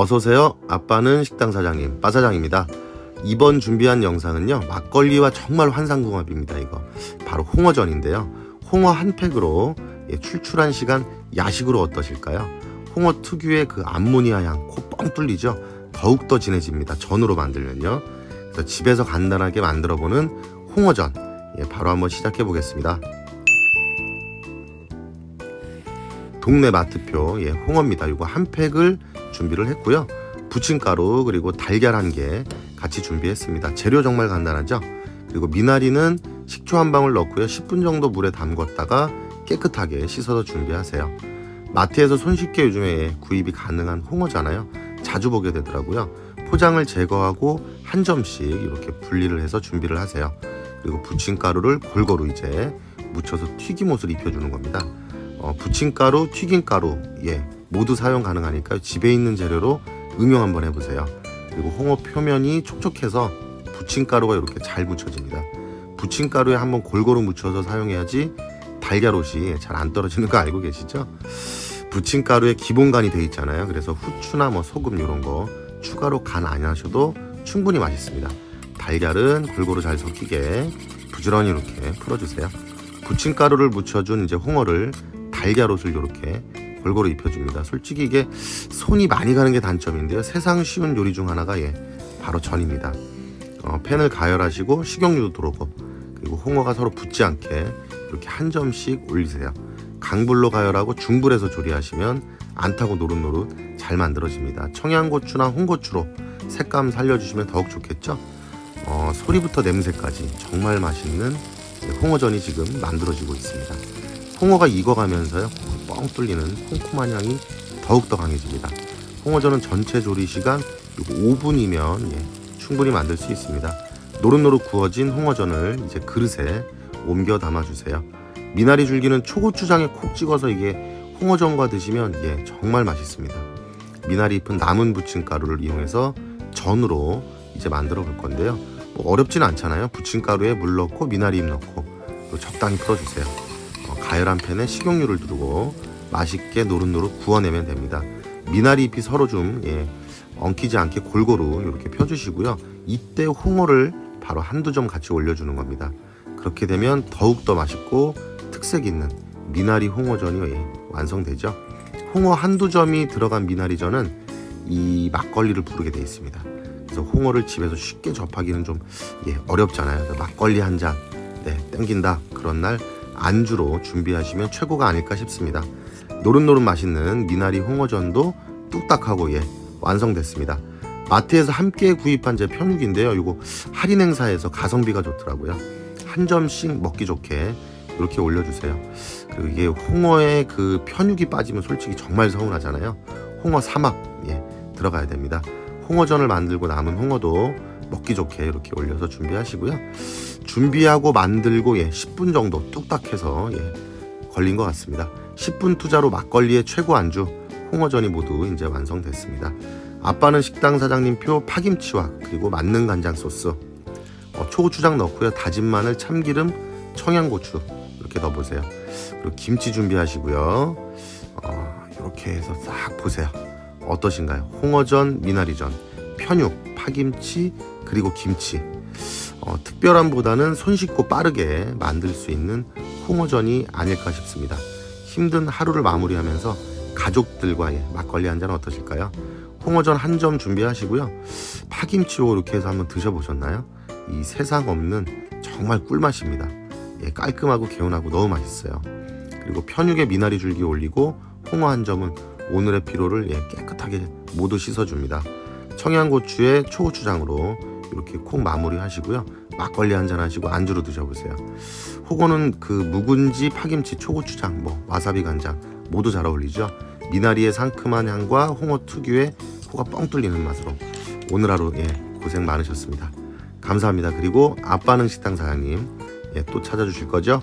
어서오세요. 아빠는 식당 사장님, 빠사장입니다. 이번 준비한 영상은요, 막걸리와 정말 환상궁합입니다. 이거. 바로 홍어전인데요. 홍어 한 팩으로 예, 출출한 시간 야식으로 어떠실까요? 홍어 특유의 그 암모니아 향, 코 뻥 뚫리죠? 더욱더 진해집니다. 전으로 만들면요. 그래서 집에서 간단하게 만들어보는 홍어전. 예, 바로 한번 시작해 보겠습니다. 동네 마트표 예, 홍어입니다. 이거 한 팩을 준비를 했고요. 부침가루 그리고 달걀 한 개 같이 준비했습니다. 재료 정말 간단하죠. 그리고 미나리는 식초 한 방울 넣고요. 10분 정도 물에 담궜다가 깨끗하게 씻어서 준비하세요. 마트에서 손쉽게 요즘에 구입이 가능한 홍어잖아요. 자주 보게 되더라고요. 포장을 제거하고 한 점씩 이렇게 분리를 해서 준비를 하세요. 그리고 부침가루를 골고루 이제 묻혀서 튀김옷을 입혀주는 겁니다. 어, 부침가루, 튀김가루, 예, 모두 사용 가능하니까 집에 있는 재료로 응용 한번 해보세요. 그리고 홍어 표면이 촉촉해서 부침가루가 이렇게 잘 묻혀집니다. 부침가루에 한번 골고루 묻혀서 사용해야지 달걀옷이 잘 안 떨어지는 거 알고 계시죠? 부침가루에 기본간이 돼 있잖아요. 그래서 후추나 뭐 소금 이런 거 추가로 간 안 하셔도 충분히 맛있습니다. 달걀은 골고루 잘 섞이게 부지런히 이렇게 풀어주세요. 부침가루를 묻혀준 이제 홍어를 달걀옷을 이렇게 골고루 입혀줍니다. 솔직히 이게 손이 많이 가는 게 단점인데요. 세상 쉬운 요리 중 하나가 예, 바로 전입니다. 어, 팬을 가열하시고 식용유도 들어오고 그리고 홍어가 서로 붙지 않게 이렇게 한 점씩 올리세요. 강불로 가열하고 중불에서 조리하시면 안 타고 노릇노릇 잘 만들어집니다. 청양고추나 홍고추로 색감 살려주시면 더욱 좋겠죠. 어, 소리부터 냄새까지 정말 맛있는 홍어전이 지금 만들어지고 있습니다. 홍어가 익어가면서요 뻥 뚫리는 콩콩한 향이 더욱더 강해집니다. 홍어전은 전체 조리 시간 5분이면 예, 충분히 만들 수 있습니다. 노릇노릇 구워진 홍어전을 이제 그릇에 옮겨 담아주세요. 미나리 줄기는 초고추장에 콕 찍어서 이게 홍어전과 드시면 예 정말 맛있습니다. 미나리 잎은 남은 부침가루를 이용해서 전으로 이제 만들어 볼 건데요. 뭐 어렵진 않잖아요. 부침가루에 물 넣고 미나리 잎 넣고 또 적당히 풀어주세요. 어, 가열한 팬에 식용유를 두르고 맛있게 노릇노릇 구워내면 됩니다. 미나리 잎이 서로 좀 예, 엉키지 않게 골고루 이렇게 펴주시고요. 이때 홍어를 바로 한두 점 같이 올려주는 겁니다. 그렇게 되면 더욱더 맛있고 특색 있는 미나리 홍어전이 예, 완성되죠. 홍어 한두 점이 들어간 미나리전은 이 막걸리를 부르게 되어 있습니다. 그래서 홍어를 집에서 쉽게 접하기는 좀 예, 어렵잖아요. 막걸리 한 잔, 네, 땡긴다. 그런 날 안주로 준비하시면 최고가 아닐까 싶습니다. 노릇노릇 맛있는 미나리 홍어전도 뚝딱하고 예, 완성됐습니다. 마트에서 함께 구입한 제 편육인데요. 이거 할인 행사에서 가성비가 좋더라고요. 한 점씩 먹기 좋게 이렇게 올려주세요. 그리고 이게 홍어에 그 편육이 빠지면 솔직히 정말 서운하잖아요. 홍어 삼합 예, 들어가야 됩니다. 홍어전을 만들고 남은 홍어도 먹기 좋게 이렇게 올려서 준비하시고요. 준비하고 만들고 예, 10분 정도 뚝딱해서 예, 걸린 것 같습니다. 10분 투자로 막걸리의 최고 안주 홍어전이 모두 이제 완성됐습니다. 아빠는 식당 사장님 표 파김치와 그리고 만능 간장 소스, 어, 초고추장 넣고요. 다진 마늘, 참기름, 청양고추 이렇게 넣어보세요. 그리고 김치 준비하시고요. 어, 이렇게 해서 싹 보세요. 어떠신가요? 홍어전, 미나리전, 편육, 파김치, 그리고 김치. 어, 특별함보다는 손쉽고 빠르게 만들 수 있는 홍어전이 아닐까 싶습니다. 힘든 하루를 마무리하면서 가족들과의 막걸리 한 잔 어떠실까요? 홍어전 한 점 준비하시고요. 파김치로 이렇게 해서 한번 드셔보셨나요? 이 세상 없는 정말 꿀맛입니다. 예, 깔끔하고 개운하고 너무 맛있어요. 그리고 편육에 미나리 줄기 올리고 홍어 한 점은 오늘의 피로를 예, 깨끗하게 모두 씻어줍니다. 청양고추에 초고추장으로 이렇게 콩 마무리 하시고요. 막걸리 한 잔 하시고 안주로 드셔보세요. 호거는 그 묵은지, 파김치, 초고추장, 뭐 와사비 간장 모두 잘 어울리죠. 미나리의 상큼한 향과 홍어 특유의 코가 뻥 뚫리는 맛으로 오늘 하루 예, 고생 많으셨습니다. 감사합니다. 그리고 아빠는 식당 사장님 예, 또 찾아주실 거죠?